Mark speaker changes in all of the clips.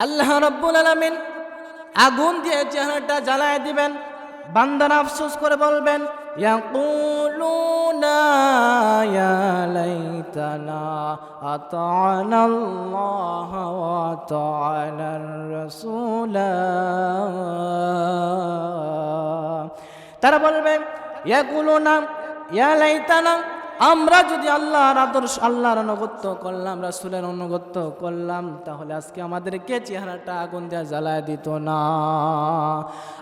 Speaker 1: আল্লাহ রব্বুল আলামিন আগুন দিয়ে চেহারাটা জ্বালায় দিবেন, বান্দারা আফসোস করে বলবেন ইয়া তারা বলবে ইয়াকুলুনা ইয়া লাইতানা আমরা যদি আল্লাহর আদর্শ, আল্লাহর অনুগত্য করলাম, রাসূলের অনুগত্য করলাম, তাহলে আজকে আমাদেরকে চেহারাটা আগুন দেওয়া জ্বালায় দিত না।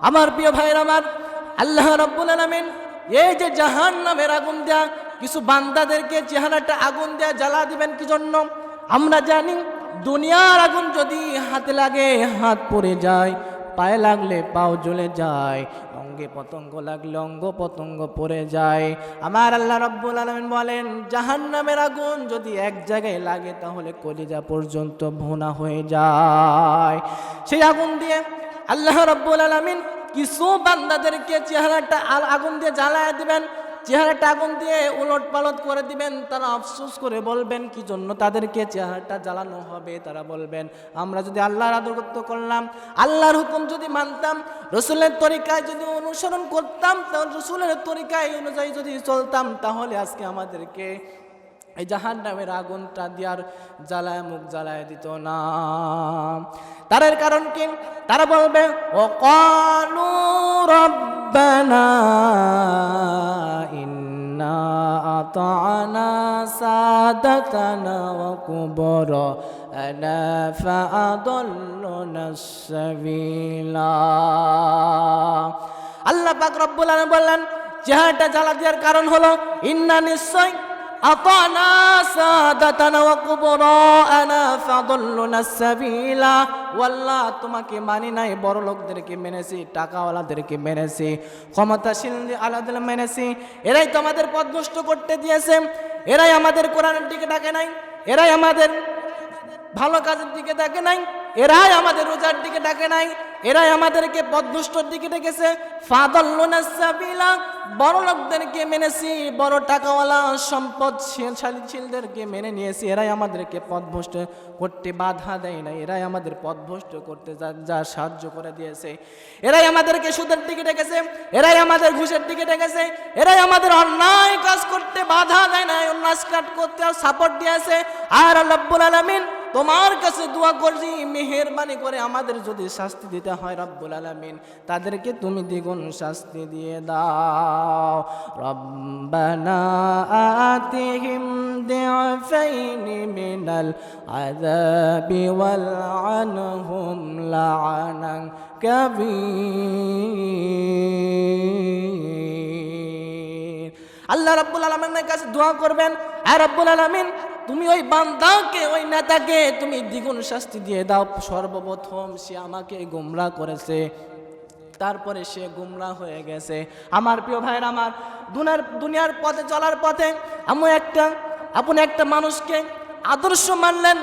Speaker 1: আমার প্রিয় ভাইয়ের আমার, আল্লাহ রব্বুল আলামিন এই যে জাহান নামের আগুন দেয়া, কিছু বান্দাদেরকে চেহারাটা আগুন দেয়া জ্বালা দিবেন কি জন্য? আমরা জানি দুনিয়ার আগুন যদি হাতে লাগে, হাত পড়ে যায়, পায়ে লাগলে পাও জ্বলে যায় অঙ্গে পতঙ্গ লাগলে অঙ্গ পতঙ্গ পড়ে যায়। আমার আল্লাহ রব্বুল আলমিন বলেন জাহান নামের আগুন যদি এক জায়গায় লাগে তাহলে কলিজা পর্যন্ত ভোনা হয়ে যায়। সেই আগুন দিয়ে আল্লাহ রব্বুল আলমিন কিছু বান্দাদেরকে চেহারাটা আগুন দিয়ে জ্বালায় দিবেন। চেহারাটা আগুন দিয়ে উলট পালট করে দিবেন, তারা আফসোস করে বলবেন, কি জন্য তাদেরকে চেহারাটা জ্বালানো হবে? তারা বলবেন, আমরা যদি আল্লাহর আদরগত্য করলাম, আল্লাহর হুকুম যদি মানতাম, রসুলের তরিকায় যদি অনুসরণ করতাম, তাহলে রসুলের তরিকায় অনুযায়ী যদি চলতাম, তাহলে আজকে আমাদেরকে এই জাহান নামের আগুনটা দিয়ার জ্বালায়, মুখ জ্বালায় দিত না। তারের কারণ কি? তারা বলবে ও কালু রব্বানা আল্লাহ পাক রব্বুল বললেন, চেহারাটা জ্বালা দেওয়ার কারণ হলো, ইন্না নিশ্চয় সাদাতানা ওয়া কুবরাআনা ফাদাল্লুনা সাবিলা ওয়াল্লাহ তোমাকে মানি নাই, বড় মেনেছি, টাকাওয়ালাদেরকে মেনেছি, ক্ষমতাশীল আলাদের মেনেছি। এরাই তো আমাদের পথ নষ্ট করতে দিয়েছে। এরাই আমাদের কোরআনের দিকে ডাকে নাই। এরাই আমাদের ভালো কাজের দিকে ডাকে নাই। এরাই আমাদের রোজার দিকে ডাকে নাই, এরাই আমাদেরকে পদভুষ্টর দিকে ডেকেছে। ফাদল্লুনাসাবিলা বড় লোকদেরকে মেনেছি, বড় টাকাওয়ালা সম্পদ সম্পদশীলদেরকে মেনে নিয়েছি, এরাই আমাদেরকে পদভ্রষ্ট করতে বাধা দেয় না এরাই আমাদের পদভ্রষ্ট করতে যা সাহায্য করে দিয়েছে। এরাই আমাদেরকে সুদের দিকে ডেকেছে, এরাই আমাদের ঘুষের দিকে ডেকেছে, এরাই আমাদের অন্যায় কাজ করতে বাধা দেয় না অন্যায় কাজ করতে সাপোর্ট দিয়েছে। আর রব্বুল আলামিন তোমার কাছে দোয়া করছি, মেহেরবানি করে আমাদের যদি শাস্তি দিতে হয় রব্বুল আলামিন, তাদেরকে তুমি দ্বিগুণ শাস্তি দিয়ে দাও। রব্বানা আতিহিম মিনাল আযাবি ওয়াল আনহুম লা'নান কাবীর। আল্লাহ রাব্বুল আলামিনের কাছে দোয়া করবেন আর রাব্বুল আলামিন তুমি ওই বান্দাকে, ওই নেতাকে তুমি দ্বিগুণ শাস্তি দিয়ে দাও। সর্বপ্রথম সে আমাকে গুমরা করেছে, তারপরে সে গুমরা হয়ে গেছে। আমার প্রিয় ভাইয়ের, আমার দুনিয়ার দুনিয়ার পথে চলার পথে আমি একটা, আপনি একটা মানুষকে আদর্শ মানলেন,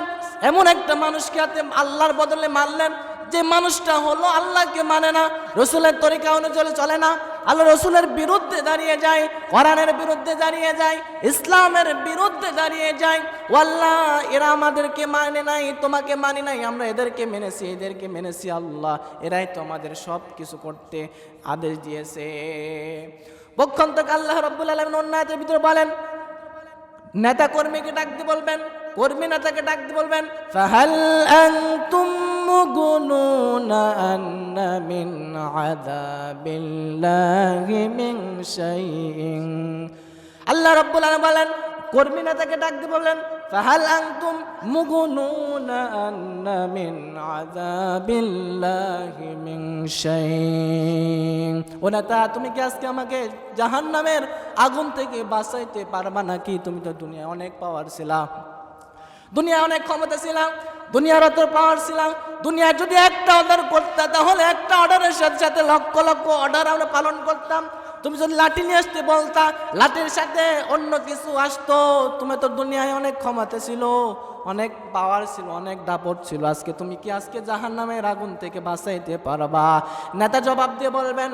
Speaker 1: এমন একটা মানুষকে হাতে আল্লাহর বদলে মানলেন, যে মানুষটা হলো আল্লাহকে মানে না, রসুলের তরিকা অনুযায়ী চলে না আল্লাহ রসুলের বিরুদ্ধে দাঁড়িয়ে যায়, কোরআনের বিরুদ্ধে দাঁড়িয়ে যায়, ইসলামের বিরুদ্ধে দাঁড়িয়ে যায়। ও আল্লাহ এরা আমাদেরকে মানে নাই, তোমাকে মানে নাই, আমরা এদেরকে মেনেছি এদেরকে মেনেছি আল্লাহ, এরাই তো আমাদের সব কিছু করতে আদেশ দিয়েছে। পক্ষান্তক আল্লাহ রব্বুল আলমিন অন্যায়ের ভিতরে বলেন নেতা কর্মীকে ডাকতে বলবেন, কর্মী নেতাকে ডাকতে বলবেন, ফাহাল আনতুম মুগুনুনা আন্না মিন আযাবিল্লাহি মিন শাইইন। আল্লাহ রাব্বুল আলামিন বলেন, কর্মী নেতাকে ডাকতে বললেন ফাহাল আনতুম মুগুনুনা আন্না মিন আযাবিল্লাহি মিন শাইইন ও নেতা, তুমি কি আজকে আমাকে জাহান্নামের আগুন থেকে বাঁচাইতে পারবা নাকি? তুমি তো দুনিয়ায় অনেক পাওয়ার ছিলা। দুনিয়ায় অনেক ক্ষমতা ছিলাম দুনিয়ার অত পাওয়ার ছিলাম দুনিয়ায় যদি একটা অর্ডার করতাম তাহলে একটা অর্ডারের সাথে সাথে লক্ষ লক্ষ অর্ডার আমরা পালন করতাম। তুমি যদি লাঠি নিয়ে আসতে বলতা, লাঠির সাথে অন্য কিছু আসতো, তুমি তো দুনিয়ায় অনেক ক্ষমাতে ছিল, অনেক পাওয়ার ছিল, অনেক দাপট ছিল। আজকে তুমি কি আজকে জাহান নামের আগুন থেকে বাঁচাইতে পারবা? নেতা জবাব দিয়ে বলবেন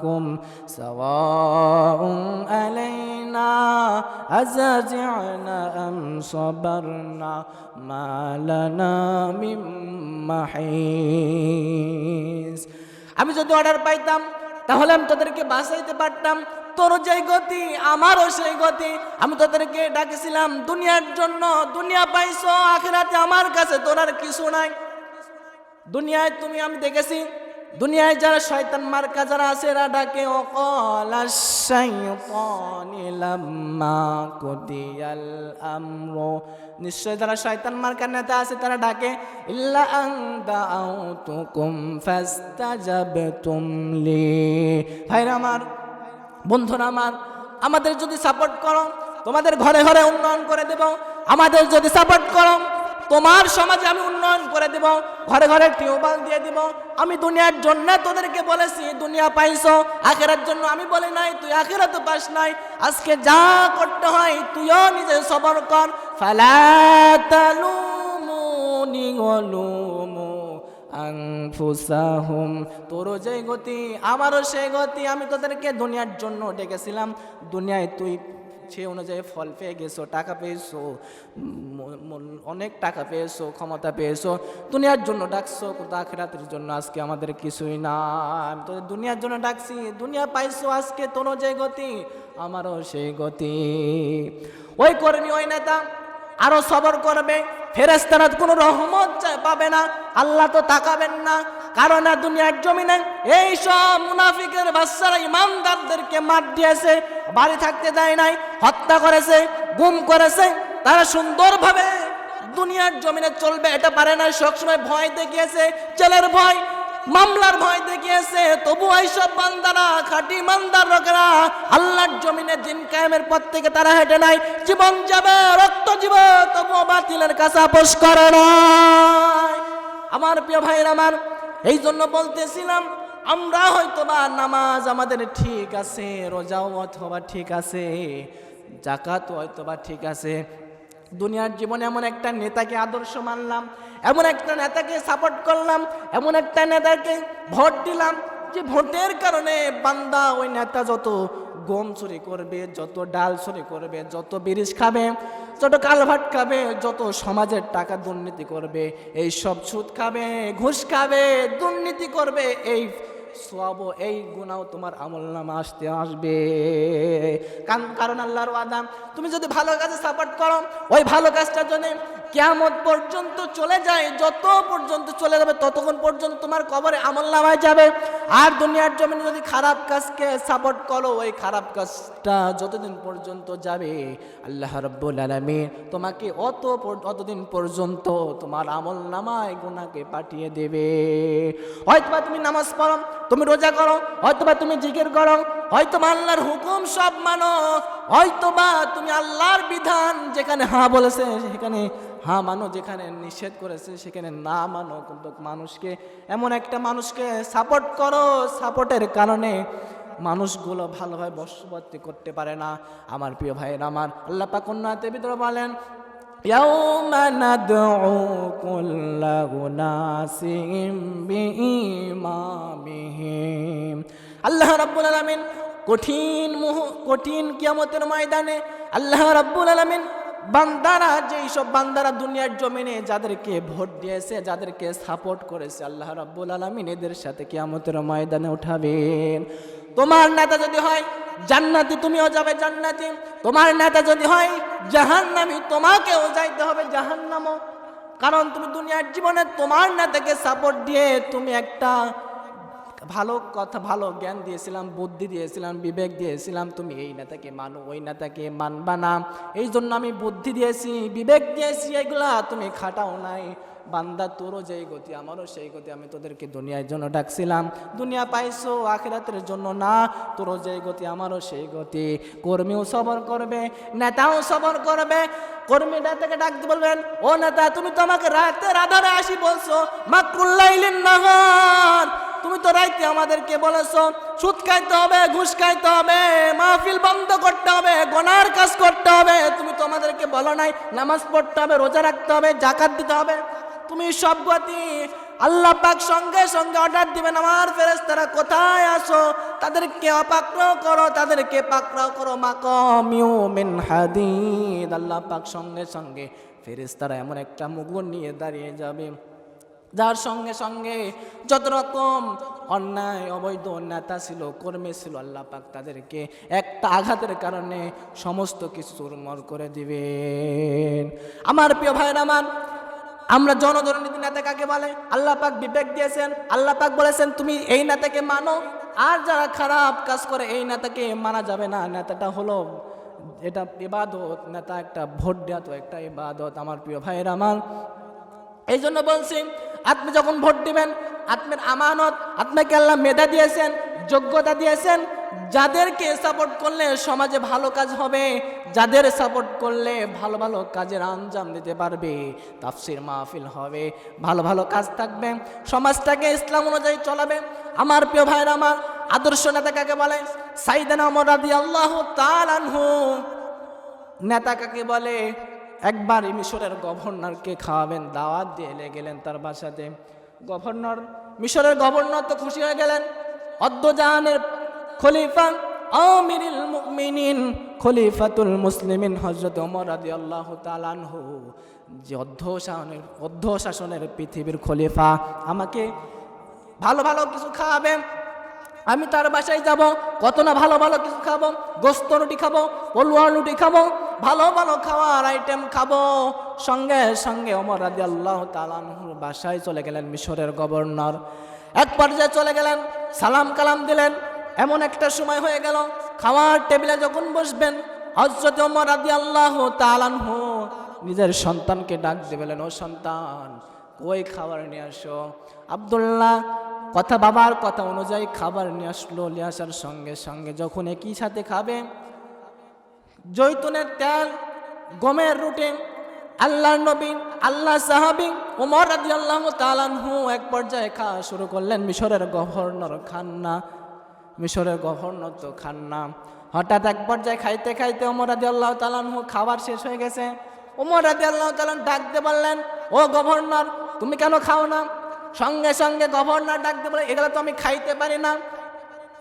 Speaker 1: কুম মালানা মিম মাহিস। আমি যদি অর্ডার পাইতাম, তাহলে আমি তাদেরকে বাঁচাইতে পারতাম। তোর যে গতি, আমারও সেই গতি। আমি তোদেরকে ডাকেছিলাম, দুনিয়ার জন্য দুনিয়া পাইছো, আখেরাতে আমার কাছে তোর আর কিছু নাই। দুনিয়ায় তুমি, আমি দেখেছি দুনিয়ায় যারা শয়তান মার্কা যারা আছে, এরা ডাকে অকলা কুদিয়াল আমরু। নিশ্চয় যারা শয়তান মার্কার নেতা আছে, তারা ডাকে, ইল্লা ফাস্তাজাবতুম লি। ভাইরা আমার, বন্ধুরা আমার, আমাদের যদি সাপোর্ট করো, তোমাদের ঘরে ঘরে উন্নয়ন করে দেব। আমাদের যদি সাপোর্ট করো তোমার সমাজে আমি উন্নয়ন করে দেব, ঘরে ঘরে টিউবওয়েল দিয়ে দিব। আমি দুনিয়ার জন্য তোদেরকে বলেছি, দুনিয়া পাইছো, আখেরার জন্য আমি বলি নাই, তুই আখেরা তো পাস নাই। আজকে যা করতে হয়, তুইও নিজে সবর কর। তোরও যে গতি, আমারও সেই গতি, আমি তোদেরকে দুনিয়ার জন্য ডেকেছিলাম। দুনিয়ায় তুই সে অনুযায়ী ফল পেয়ে গেছো, টাকা পেয়েছ অনেক টাকা পেয়েছ, ক্ষমতা পেয়েছ, দুনিয়ার জন্য ডাকছো, কিন্তু আখেরাতের জন্য আজকে আমাদের কিছুই না আমি তোদের দুনিয়ার জন্য ডাকছি, দুনিয়া পাইছো আজকে তোরও যে গতি, আমারও সেই গতি। ওই কর্মী, ওই নেতা, আরও সবর করবে ফেরেস্তারা কোনো রহমত পাবে না, আল্লাহ তো তাকাবেন না কারণ না দুনিয়ার জমিনে এই সব মুনাফিকের বাচ্চারা ইমানদারদেরকে মার দিয়েছে, বাড়ি থাকতে দেয় নাই, হত্যা করেছে, গুম করেছে। তারা সুন্দরভাবে দুনিয়ার জমিনে চলবে, এটা পারে না সবসময় ভয় দেখিয়েছে, জেলের ভয়, মামলার ভয় দেখিয়েছে। তবু এইসব বান্দারা, খাটি ইমানদার লোকেরা, আল্লাহর জমিনে দিন কায়েমের পর থেকে তারা হেঁটে নাই। জীবন যাবে, রক্ত জীব তবু বাতিলের কাছে আপোষ করে নাই। আমার প্রিয় ভাইয়ের আমার এই জন্য বলতেছিলাম, আমরা হয়তো বা নামাজ আমাদের ঠিক আছে, রোজাও অথবা ঠিক আছে জাকাত হয়তো বা ঠিক আছে। দুনিয়ার জীবনে এমন একটা নেতাকে আদর্শ মানলাম, এমন একটা নেতাকে সাপোর্ট করলাম, এমন একটা নেতাকে ভোট দিলাম, যে ভোটের কারণে বান্দা ওই নেতা যত গম চুরি করবে, যত ডাল চুরি করবে, যত বিরিশ খাবে যত কালভাট খাবে, যত সমাজের টাকা দুর্নীতি করবে, এই সব সুদ খাবে, ঘুষ খাবে, দুর্নীতি করবে, এই সব এই গুণাও তোমার আমল নামা আসতে আসবে। কারণ কারণ আল্লাহর আদাম তুমি যদি ভালো কাজে সাপোর্ট করো, ওই ভালো কাজটার জন্য কেমন পর্যন্ত চলে যায়, যত পর্যন্ত চলে যাবে, ততক্ষণ পর্যন্ত তোমার কবরে আমল নামায় যাবে। আর দুনিয়ার জমিনে যদি খারাপ কাজকে সাপোর্ট করো, ওই খারাপ কাজটা যতদিন পর্যন্ত যাবে, আল্লাহ রব্বুল আলমী তোমাকে অত অতদিন পর্যন্ত তোমার আমল নামায় গুনাকে পাঠিয়ে দেবে। হয়তোবা তুমি নামাজ পড়ো, তুমি রোজা করো, হয়তোবা তুমি জিকির করো, হয়তোবা আল্লাহর হুকুম সব মানো, হয়তোবা তুমি আল্লাহর বিধান যেখানে হ্যাঁ বলেছে সেখানে হ্যাঁ মানো যেখানে নিষেধ করেছে সেখানে না মানো কিন্তু মানুষকে এমন একটা মানুষকে সাপোর্ট করো সাপোর্টের কারণে মানুষগুলো ভালোভাবে বসবাস করতে পারে না আমার প্রিয় ভাইয়ের আমার আল্লাহ পাক অন্যায়তে ভিতরে বলেন يوم ندعو كل أناس بإمامهم আল্লাহ রাব্বুল আলামিন কঠিন মুহ কঠিন কিয়ামতের ময়দানে আল্লাহ রাব্বুল আলামিন বান্দারা, যেই সব বান্দারা দুনিয়ার জমিনে যাদেরকে ভোট দিয়েছে, যাদেরকে সাপোর্ট করেছে, আল্লাহ রাব্বুল আলামিন এদের সাথে কিয়ামতের ময়দানে উঠাবেন। তোমার নেতা যদি হয়, জান্নাতি তুমিও যাবে জান্নাতি। তোমার নেতা যদি হয়, জাহান্নামি তোমাকেও যাইতে হবে জাহান্নামও। কারণ তুমি দুনিয়ার জীবনে তোমার নেতাকে সাপোর্ট দিয়ে তুমি একটা ভালো কথা, ভালো জ্ঞান দিয়েছিলাম, বুদ্ধি দিয়েছিলাম, বিবেক দিয়েছিলাম, তুমি এই নেতাকে মানো, ওই নেতাকে মানবা না। এই জন্য আমি বুদ্ধি দিয়েছি, বিবেক দিয়েছি, এগুলা তুমি খাটাও নাই। বান্দা, তোরও যেই গতি, আমারও সেই গতি, আমি তোদেরকে দুনিয়ার জন্য ডাকছিলাম। দুনিয়া পাইছো, আখেরাতের জন্য না, তোরও যেই গতি, আমারও সেই গতি। কর্মীও সবর করবে, নেতাও সবর করবে। কর্মী নেতাকে ডাকতে বলবেন, ও নেতা, তুমি তো আমাকে রাতের আধারে আসি বলছো মাকরুল্লাইলিন নাহার তুমি তো রাইতে আমাদেরকে বলেছ, সুদ খাইতে হবে, ঘুষ খাইতে হবে, মাহফিল বন্ধ করতে হবে, গোনার কাজ করতে হবে। তুমি তো আমাদেরকে বলো নাই, নামাজ পড়তে হবে, রোজা রাখতে হবে, জাকাত দিতে হবে। তুমি সব গতি আল্লাহ পাক সঙ্গে সঙ্গে অর্ডার দিবেন, আমার ফেরেশতারা কোথায় আসো তাদেরকে অপাক্রাও করো, তাদেরকে পাকড়াও করো। মাকমিউ মিন হাদিদ। আল্লাহ পাক সঙ্গে সঙ্গে ফেরেস তারা এমন একটা মুগুর নিয়ে দাঁড়িয়ে যাবে। যার সঙ্গে সঙ্গে যত রকম অন্যায়, অবৈধ নেতা ছিল, কর্মী ছিল, আল্লাহ পাক তাদেরকে একটা আঘাতের কারণে সমস্ত কিছু চুরমর করে দিবেন। আমার প্রিয় ভাইয়ের আমার, আমরা জনদরনীতি নেতা কাকে বলে? আল্লাহ পাক বিবেক দিয়েছেন, আল্লাহ পাক বলেছেন, তুমি এই নেতাকে মানো, আর যারা খারাপ কাজ করে, এই নেতাকে মানা যাবে না। নেতাটা হলো, এটা ইবাদত, নেতা একটা ভোট দেওয়া তো একটা ইবাদত। আমার প্রিয় ভাইয়ের আমার এই জন্য বলছি আপনি যখন ভোট দিবেন, আপনার আমানত, আপনাকে আল্লাহ মেধা দিয়েছেন, যোগ্যতা দিয়েছেন, যাদেরকে সাপোর্ট করলে সমাজে ভালো কাজ হবে, যাদের সাপোর্ট করলে ভালো ভালো কাজের আঞ্জাম দিতে পারবে, তাফসির মাহফিল হবে, ভালো ভালো কাজ থাকবে, সমাজটাকে ইসলাম অনুযায়ী চলাবে। আমার প্রিয় ভাইয়ের, আমার আদর্শ নেতা কাকে বলে? সাইদানা মোরাদি আল্লাহ তালানহু নেতা কাকে বলে? একবার মিশরের গভর্নরকে খাওয়াবেন, দাওয়াত দিয়ে এলে গেলেন তার বাসাতে। গভর্নর, মিশরের গভর্নর তো খুশি হয়ে গেলেন। অদ্দজাহানের খলিফা, আমিরুল মুমিনিন, খলিফাতুল মুসলিমিন হজরত ওমর রাদিয়াল্লাহু তাআলাহু যে অধ্যশাসনের অধ্যশাসনের পৃথিবীর খলিফা, আমাকে ভালো ভালো কিছু খাওয়াবেন আমি তার বাসায় যাব, কত না ভালো ভালো কিছু খাব, গোস্ত রুটি খাব, পলুয়া রুটি খাব ভালো ভালো খাওয়ার আইটেম খাব। সঙ্গে সঙ্গে অমর রাজি আল্লাহ তালানহুর বাসায় চলে গেলেন মিশরের গভর্নর। এক পর্যায়ে চলে গেলেন, সালাম কালাম দিলেন। এমন একটা সময় হয়ে গেল, খাওয়ার টেবিলে যখন বসবেন হজরত অমর রাজি আল্লাহ তালানহু নিজের সন্তানকে ডাক দেবেলেন ও সন্তান, কই খাবার নিয়ে আসো? আবদুল্লাহ কথা বাবার কথা অনুযায়ী খাবার নিয়ে আসলো, নিয়ে আসার সঙ্গে সঙ্গে যখন একই সাথে খাবে জৈতুনের তেল, গমের রুটি, আল্লাহর নবী আল্লাহ সাহাবি ওমর রাজি আল্লাহ তালানহু এক পর্যায়ে খাওয়া শুরু করলেন, মিশরের গভর্নর খান্না, মিশরের গভর্নর তো খান্না। হঠাৎ এক পর্যায়ে খাইতে খাইতে ওমর রাজি আল্লাহ তালানহু খাবার শেষ হয়ে গেছে। ওমর রাজি আল্লাহ তালান ডাকতে বললেন, ও গভর্নর, তুমি কেন খাও না? সঙ্গে সঙ্গে গভর্নর ডাকতে বলে এগুলো তো আমি খাইতে পারি না।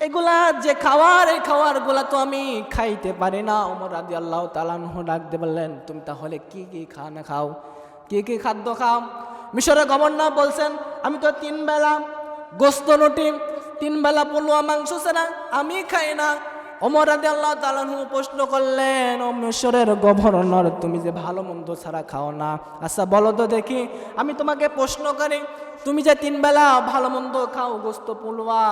Speaker 1: এগুলা যে খাওয়ার, এই খাওয়ারগুলা তো আমি খাইতে পারি না। ওমর রাজি আল্লাহ তালানহু ডাকতে বললেন, তুমি তাহলে কি কি খানা খাও? কি কি খাদ্য খাও? মিশরের গভর্নর বলছেন, আমি তো তিন বেলা গোস্ত রুটি, তিন বেলা পলুয়া মাংস ছাড়া আমি খাই না। ওমর রাজি আল্লাহ তালানহু প্রশ্ন করলেন, ও মিশরের গভর্নর, তুমি যে ভালো মন্দ ছাড়া খাও না? আচ্ছা বলো তো দেখি, আমি তোমাকে প্রশ্ন করি, তুমি যে তিন বেলা ভালো মন্দ খাও, গোস্ত, পলুয়া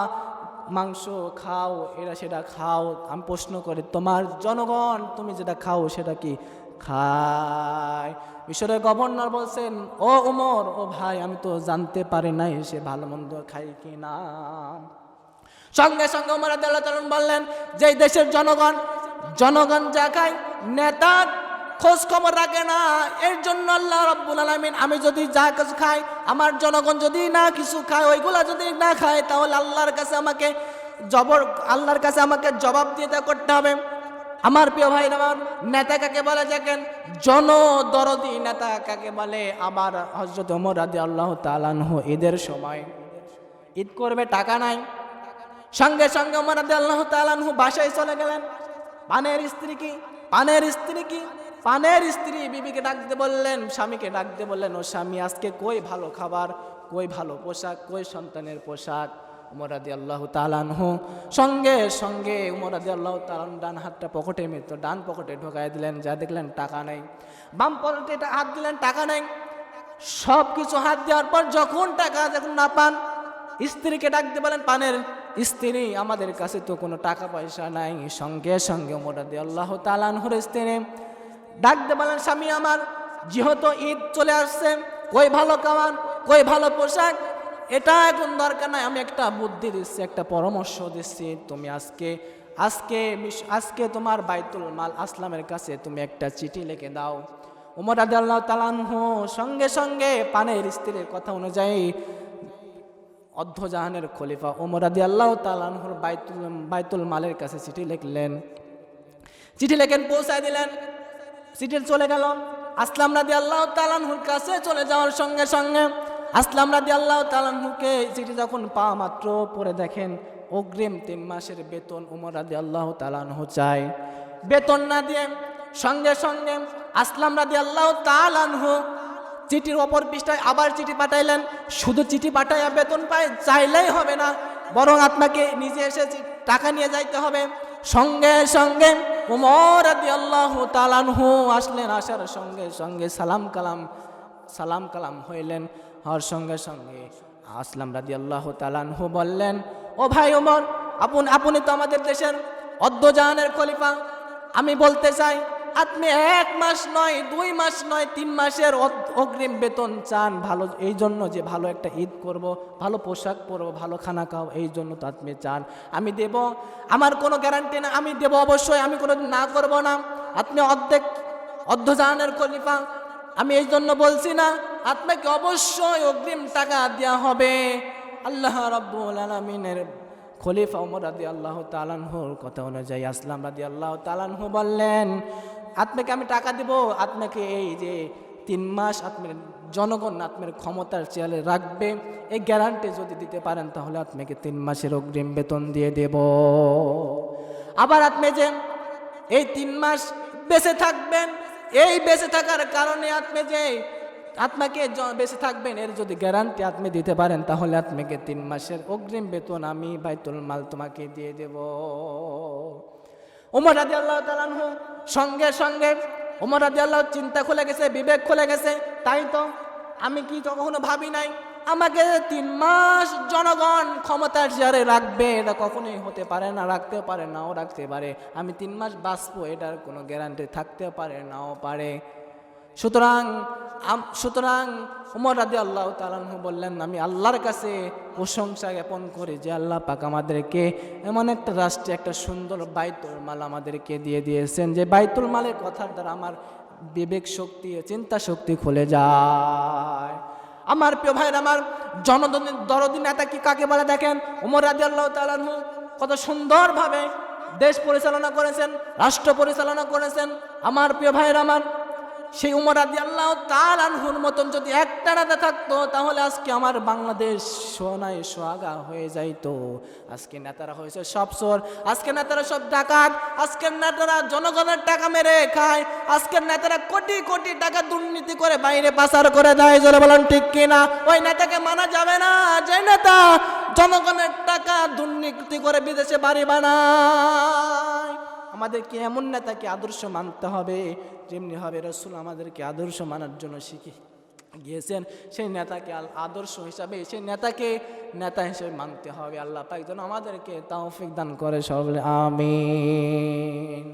Speaker 1: মাংস খাও, এরা সেটা খাও। আমি প্রশ্ন করি, তোমার জনগণ তুমি যেটা খাও সেটা কি? খায়। মিশরের গভর্নর বলছেন, ও উমর, ও ভাই, আমি তো জানতে পারি নাই সে ভালো মন্দ খাই কি না? সঙ্গে সঙ্গে উমর আদাল্লাহ বললেন যে দেশের জনগণ জনগণ যা খায় নেতা খোঁজ খবর রাখে না। এর জন্য আল্লাহ রব্বুল আলমিন, আমি যদি যা কিছু খাই, আমার জনগণ যদি না কিছু খায়, ওইগুলা যদি না খায়, তাহলে আল্লাহর কাছে আমাকে জবর, আল্লাহর কাছে আমাকে জবাব দিতে করতে হবে। আমার প্রিয় ভাই আমার নেতা কাকে বলে দেখেন? জনদরদি নেতা কাকে বলে? আমার হজরত ওমর রাদি আল্লাহ তালানহ ঈদের সময়। ঈদ করবে, টাকা নাই। সঙ্গে সঙ্গে ওমর রাদি আল্লাহ তালানহু বাসায় চলে গেলেন। পানের স্ত্রী কি? পানের স্ত্রী কি? পানের স্ত্রী বিবিকে ডাকতে বললেন, স্বামীকে ডাকতে বললেন, ও স্বামী, আজকে কই ভালো খাবার? কই ভালো পোশাক? কই সন্তানের পোশাক? উমরাদি আল্লাহ তালানহু সঙ্গে সঙ্গে উমরাদি আল্লাহ তালান ডান হাতটা পকেটে মিত্র ডান পকেটে ঢোকায় দিলেন, যা দেখলেন টাকা নেই। বাম পকেটে হাত দিলেন, টাকা নেই। সব কিছু হাত দেওয়ার পর যখন টাকা যখন না পান, স্ত্রীকে ডাকতে বলেন, পানের স্ত্রী, আমাদের কাছে তো কোনো টাকা পয়সা নাই। সঙ্গে সঙ্গে মোটাদি আল্লাহ তালানহুর স্ত্রী ডাকতে বলেন, স্বামী আমার, যেহেতু ঈদ চলে আসছে, কই ভালো খাবার, কই ভালো পোশাক, এটা এখন দরকার নাই, আমি একটা বুদ্ধি দিচ্ছি, একটা পরামর্শ দিচ্ছি, তুমি আজকে আজকে আজকে তোমার বাইতুল মাল আসলামের কাছে তুমি একটা চিঠি লিখে দাও। উমর আদি আল্লাহ তালানহু সঙ্গে সঙ্গে পানের স্ত্রীর কথা অনুযায়ী অর্ধজাহানের খলিফা ওমর আদি আল্লাহ তালানহুর বাইতুল বাইতুল মালের কাছে চিঠি লিখলেন। চিঠি লেখেন পৌঁছায় দিলেন। চিঠি চলে গেল। আসলাম রাদি আল্লাহ তালানহুর কাছে চলে যাওয়ার সঙ্গে সঙ্গে আসলাম রাদি আল্লাহ তালানহুকে চিঠি যখন পা মাত্র পরে দেখেন, অগ্রিম তিন মাসের বেতন উমর রাদি আল্লাহ তালানহু চায়। বেতন না দিয়ে সঙ্গে সঙ্গে আসলাম রাদি আল্লাহ তালানহু চিঠির অপর পৃষ্ঠায় আবার চিঠি পাঠাইলেন। শুধু চিঠি পাঠাইয়া বেতন পায়, চাইলেই হবে না। বরং আপনাকে নিজে এসে টাকা নিয়ে যাইতে হবে। সঙ্গে সঙ্গে উমর আদি আল্লাহ তালানহু আসলেন, আসার সঙ্গে সঙ্গে সালাম কালাম সালাম কালাম হইলেন। হওয়ার সঙ্গে সঙ্গে আসলাম রাদি আল্লাহ তালানহু বললেন, ও ভাই উমর, আপন, আপনি তো আমাদের দেশের অদ্যজাহানের খলিফা। আমি বলতে চাই আপনি এক মাস নয়, দুই মাস নয়, তিন মাসের অগ্রিম বেতন চান, ভালো, এই জন্য যে ভালো একটা ঈদ করব, ভালো পোশাক পরবো, ভালো খানা খাও এই জন্য তো আপনি চান। আমি দেব, আমার কোনো গ্যারান্টি না, আমি দেব অবশ্যই, আমি কোনো না করব না। আপনি অর্ধেক অর্ধজাহানের খলিফা, আমি এই জন্য বলছি না, আপনাকে অবশ্যই অগ্রিম টাকা দেওয়া হবে। আল্লাহ রব্বুল আলমিনের খলিফা উমর রাদি আল্লাহ তালানহুর কথা অনুযায়ী আসলাম রাদি আল্লাহ তালানহু বললেন আপনাকে আমি টাকা দেব আপনাকে এই যে তিন মাস আপনার জনগণ আপনার ক্ষমতার চেয়ারে রাখবে, এই গ্যারান্টি যদি দিতে পারেন তাহলে আপনাকে তিন মাসের অগ্রিম বেতন দিয়ে দেব। আবার আপনি যে এই তিন মাস বেঁচে থাকবেন, এই বেঁচে থাকার কারণে আপনি যে আপনাকে বেঁচে থাকবেন, এর যদি গ্যারান্টি আপনি দিতে পারেন তাহলে আপনাকে তিন মাসের অগ্রিম বেতন আমি বাইতুল মাল তোমাকে দিয়ে দেব। উমর আদি আল্লাহ তালানহু সঙ্গে সঙ্গে উমর আদি আল্লাহ চিন্তা খুলে গেছে, বিবেক খুলে গেছে, তাই তো আমি কি কখনো ভাবি নাই? আমাকে তিন মাস জনগণ ক্ষমতার চেয়ারে রাখবে, এটা কখনোই হতে পারে না রাখতে পারে, নাও রাখতে পারে। আমি তিন মাস বাঁচবো, এটার কোনো গ্যারান্টি থাকতে পারে, নাও পারে। সুতরাং সুতরাং উমর রাদি আল্লাহ তালাহু বললেন, আমি আল্লাহর কাছে প্রশংসা জ্ঞাপন করি যে আল্লাহ পাক আমাদেরকে এমন একটা রাষ্ট্রে, একটা সুন্দর বাইতুল মাল আমাদেরকে দিয়ে দিয়েছেন, যে বাইতুল মালের কথার দ্বারা আমার বিবেক শক্তি চিন্তা শক্তি খুলে যায়। আমার প্রিয় ভাইয়ের, আমার জনদনী দরদি নেতা কি কাকে বলে দেখেন? উমর রাজি আল্লাহ তালাহু কত সুন্দরভাবে দেশ পরিচালনা করেছেন, রাষ্ট্র পরিচালনা করেছেন। আমার প্রিয় ভাইয়ের, আমার সেই উমর আদি আল্লাহ তার আনহুর মতন যদি একটা রাতে থাকতো, তাহলে আজকে আমার বাংলাদেশ সোনায় সোয়াগা হয়ে যাইতো। আজকে নেতারা হয়েছে সব চোর, আজকে নেতারা সব ডাকাত, আজকের নেতারা জনগণের টাকা মেরে খায়, আজকের নেতারা কোটি কোটি টাকা দুর্নীতি করে বাইরে পাচার করে দেয় জলে বলেন ঠিক কিনা? ওই নেতাকে মানা যাবে না, যে নেতা জনগণের টাকা দুর্নীতি করে বিদেশে বাড়ি বানায়। আমাদেরকে এমন নেতাকে আদর্শ মানতে হবে, যেমনি হবে রসুল আমাদেরকে আদর্শ মানার জন্য শিখে গিয়েছেন। সেই নেতাকে আদর্শ হিসাবে, সেই নেতাকে নেতা হিসেবে মানতে হবে। আল্লাহ পাক যেন আমাদেরকে তাওফিক দান করে সব আমিন।